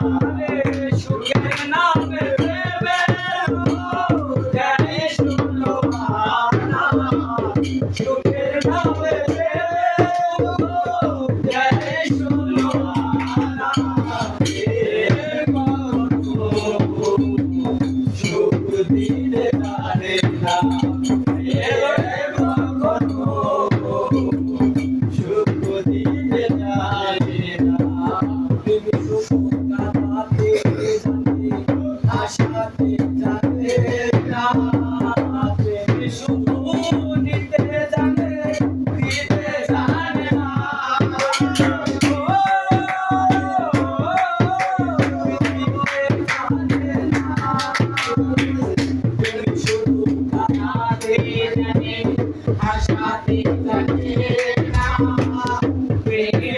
Thank you. Thank you.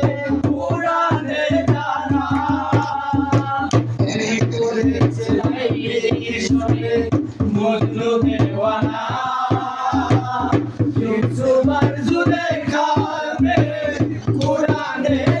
Kurane